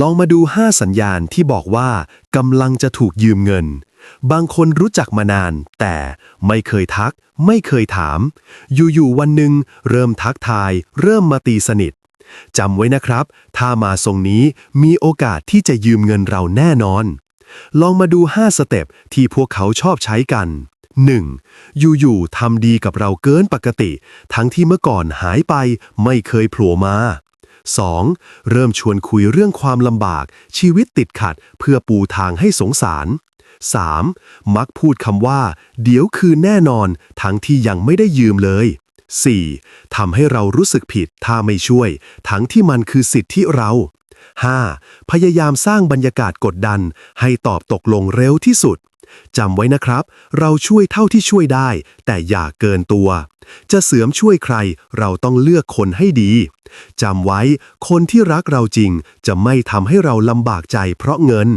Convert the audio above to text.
ลองมาดู 5 สัญญาณที่บอกว่ากำลังจะถูกยืมเงิน บางคนรู้จักมานาน แต่ไม่เคยทัก ไม่เคยถาม อยู่ๆวันหนึ่งเริ่มทักทาย เริ่มมาตีสนิทจำไว้นะครับ ถ้ามาทรงนี้มีโอกาสที่จะยืมเงินเราแน่นอน ลองมาดู 5 สเต็ปที่พวกเขาชอบใช้กัน 1. อยู่ๆทำดีกับเราเกินปกติ ทั้งที่เมื่อก่อนหายไปไม่เคยโผล่มา 2. เริ่มชวนคุยเรื่องความลำบาก ชีวิตติดขัด เพื่อปูทางให้สงสาร 3. มักพูดคำว่า เดี๋ยวคืนแน่นอน ทั้งที่ยังไม่ได้ยืมเลย 4. ทำให้เรารู้สึกผิดถ้าไม่ช่วย ทั้งที่มันคือสิทธิเรา 5. พยายามสร้างบรรยากาศกดดัน ให้ตอบตกลงเร็วที่สุด จำไว้นะครับ เราช่วยเท่าที่ช่วยได้ แต่อย่าเกินตัว จะเสริมช่วยใคร เราต้องเลือกคนให้ดีจำไว้ คนที่รักเราจริงจะไม่ทำให้เราลำบากใจเพราะเงิน